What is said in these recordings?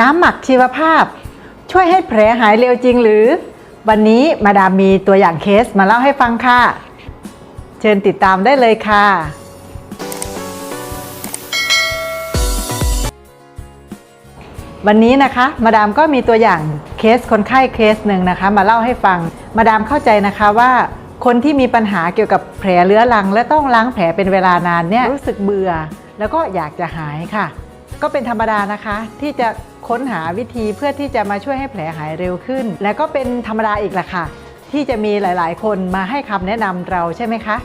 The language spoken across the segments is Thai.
น้ำหมักชีวภาพ ช่วยให้แผลหายเร็วจริงหรือ วันนี้มาดามมีตัวอย่างเคสมาเล่าให้ฟังค่ะ เชิญติดตามได้เลยค่ะ วันนี้นะคะมาดามก็มีตัวอย่างเคสคนไข้เคสหนึ่งนะคะ มาเล่าให้ฟัง มาดามเข้าใจนะคะว่าคนที่มีปัญหาเกี่ยวกับแผลเรื้อรัง และต้องล้างแผลเป็นเวลานานเนี่ยรู้สึกเบื่อ แล้วก็อยากจะหายค่ะ ก็เป็นธรรมดานะคะที่จะ ค้นหาวิธีเพื่อที่จะมาช่วยให้แผลหายเร็วขึ้น และก็เป็นธรรมดาอีกแหละค่ะ ที่จะมีหลายๆ คนมาให้คำแนะนำเราใช่ไหมคะ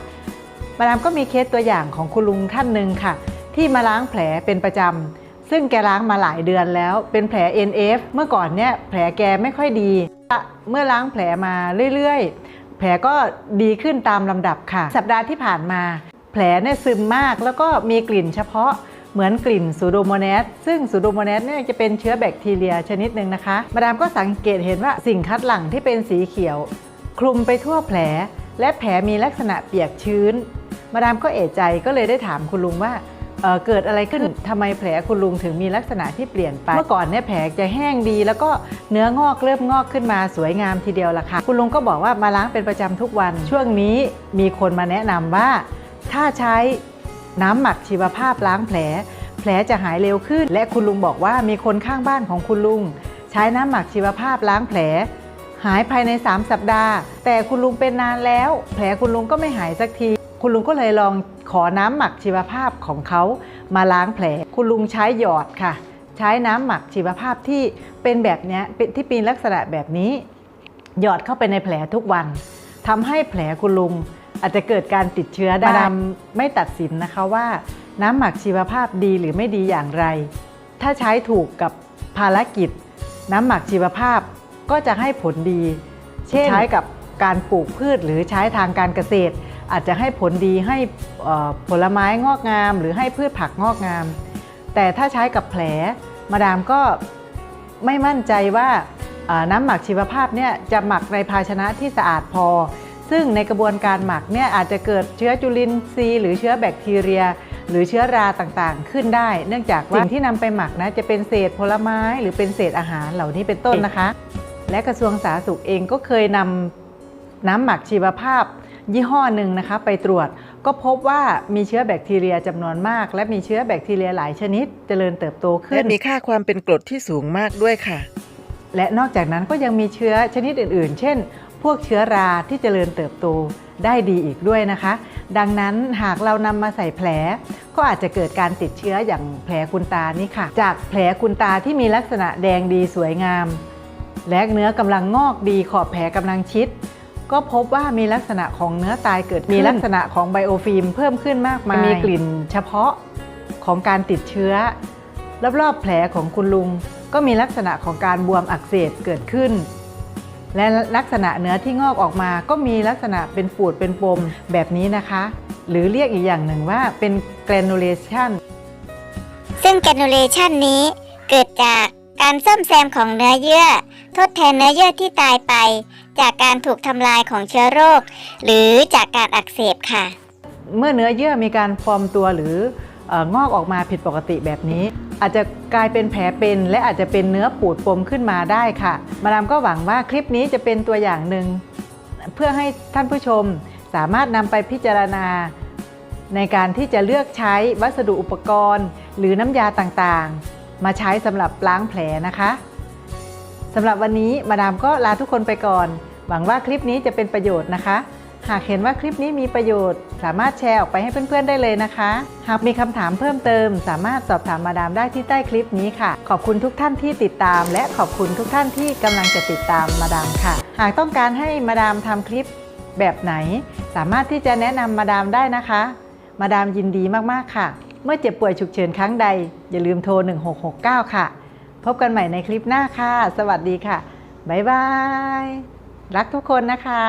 มาดามก็มีเคสตัวอย่างของคุณลุงท่านหนึ่งค่ะ ที่มาล้างแผลเป็นประจำซึ่งแกล้างมาหลายเดือนแล้ว เป็นแผล NF เมื่อก่อนเนี่ยแผลแกไม่ค่อยดี เมื่อล้างแผลมาเรื่อยๆ แผลก็ดีขึ้นตามลำดับค่ะ สัปดาห์ที่ผ่านมา แผลเนี่ยซึมมากแล้วก็มีกลิ่นเฉพาะ เหมือนกลิ่นซูโดโมเนสซึ่งซูโดโมเนสเนี่ยจะเป็นเชื้อแบคทีเรียชนิดหนึ่งนะคะ มาดามก็สังเกตเห็นว่าสิ่งคัดหลั่งที่เป็นสีเขียว คลุมไปทั่วแผล และแผลมีลักษณะเปียกชื้น มาดามก็เอะใจก็เลยได้ถามคุณลุงว่าเเกิดอะไรขึ้นทำไมแผลคุณลุงถึงมีลักษณะที่เปลี่ยนไปเมื่อก่อนเนี่ยแผลจะแห้งดี แล้วก็เนื้องอกเริ่มงอกขึ้นมาสวยงามทีเดียวล่ะค่ะคุณลุงก็บอกว่ามาล้างเป็นประจำทุกวัน ช่วงนี้มีคนมาแนะนำว่า ถ้าใช้ น้ำหมักชีวภาพล้างแผล แผลจะหายเร็วขึ้น และคุณลุงบอกว่ามีคนข้างบ้านของคุณลุง ใช้น้ำหมักชีวภาพล้างแผล หายภายใน 3 สัปดาห์ แต่คุณลุงเป็นนานแล้ว แผลคุณลุงก็ไม่หายสักที คุณลุงก็เลยลองขอน้ำหมักชีวภาพของเขามาล้างแผล คุณลุงใช้หยอดค่ะ ใช้น้ำหมักชีวภาพที่เป็นแบบนี้เป็นที่เป็นลักษณะแบบนี้ หยอดเข้าไปในแผลทุกวันทำให้แผลคุณลุง อาจจะเกิดการติดเชื้อได้มาดามไม่ตัดสินนะคะว่า น้ำหมักชีวภาพดีหรือไม่ดีอย่างไร ถ้าใช้ถูกกับภารกิจ น้ำหมักชีวภาพก็จะให้ผลดี เช่นใช้กับการปลูกพืชหรือใช้ทางการเกษตร อาจจะให้ผลดีให้ผลไม้งอกงาม หรือให้พืชผักงอกงาม แต่ถ้าใช้กับแผลมาดามก็ไม่มั่นใจว่าน้ำหมักชีวภาพเนี่ยจะหมักในภาชนะที่สะอาดพอ ซึ่งในกระบวนการหมักเนี่ยอาจจะเกิดเชื้อจุลินทรีย์หรือเชื้อแบคทีเรีย หรือเชื้อราต่างๆ ขึ้นได้ เนื่องจากว่าสิ่งที่นำไปหมักนะจะเป็นเศษผลไม้ หรือเป็นเศษอาหารเหล่านี้เป็นต้นนะคะ และกระทรวงสาธารณสุขเองก็เคยนำน้ำหมักชีวภาพยี่ห้อหนึ่งนะคะไปตรวจก็พบว่ามีเชื้อแบคทีเรียจำนวนมาก และมีเชื้อแบคทีเรียหลายชนิดเจริญเติบโตขึ้และนมีค่าความเป็นกรดที่สูงมากด้วยค่ะ และนอกจากนั้นก็ยังมีเชื้อชนิดอื่น ๆ เช่น พวกเชื้อราที่เจริญเติบโตได้ดีอีกด้วยนะคะ ดังนั้นหากเรานำมาใส่แผล ก็อาจจะเกิดการติดเชื้ออย่างแผลคุณตานี่ค่ะ จากแผลคุณตาที่มีลักษณะแดงดีสวยงาม และเนื้อกำลังงอกดีขอบแผลกำลังชิด ก็พบว่ามีลักษณะของเนื้อตายเกิดมีลักษณะของไบโอฟิล์มเพิ่มขึ้นมากมายมีกลิ่นเฉพาะของการติดเชื้อรอบๆแผลของคุณลุง ก็มีลักษณะของการบวมอักเสบเกิดขึ้น และลักษณะเนื้อที่งอกออกมา ก็มีลักษณะเป็นปูดเป็นปมแบบนี้นะคะ หรือเรียกอีกอย่างหนึ่งว่าเป็น granulation ซึ่ง granulation นี้เกิดจากการซ่อมแซมของเนื้อเยื่อ ทดแทนเนื้อเยื่อที่ตายไป จากการถูกทำลายของเชื้อโรค หรือจากการอักเสบค่ะ เมื่อเนื้อเยื่อมีการฟอร์มตัวหรือเอองอกออกมาผิดปกติแบบนี้ อาจจะกลายเป็นแผลเป็น และอาจจะเป็นเนื้อปูดปมขึ้นมาได้ค่ะ มาดามก็หวังว่าคลิปนี้จะเป็นตัวอย่างหนึ่ง เพื่อให้ท่านผู้ชมสามารถนำไปพิจารณา ในการที่จะเลือกใช้วัสดุอุปกรณ์ หรือน้ำยาต่างๆ มาใช้สำหรับล้างแผลนะคะสำหรับวันนี้มาดามก็ลาทุกคนไปก่อน หวังว่าคลิปนี้จะเป็นประโยชน์นะคะ หากเห็นว่าคลิปนี้มีประโยชน์ สามารถแชร์ออกไปให้เพื่อนๆได้เลยนะคะ หากมีคำถามเพิ่มเติม สามารถสอบถามมาดามได้ที่ใต้คลิปนี้ค่ะ ขอบคุณทุกท่านที่ติดตาม และขอบคุณทุกท่านที่กำลังจะติดตามมาดามค่ะ หากต้องการให้มาดามทำคลิปแบบไหน สามารถที่จะแนะนำมาดามได้นะคะ มาดามยินดีมากๆค่ะ เมื่อเจ็บป่วยฉุกเฉินครั้งใด อย่าลืมโทร 1669 ค่ะ พบกันใหม่ในคลิปหน้าค่ะ สวัสดีค่ะบ๊ายบาย รักทุกคนนะคะ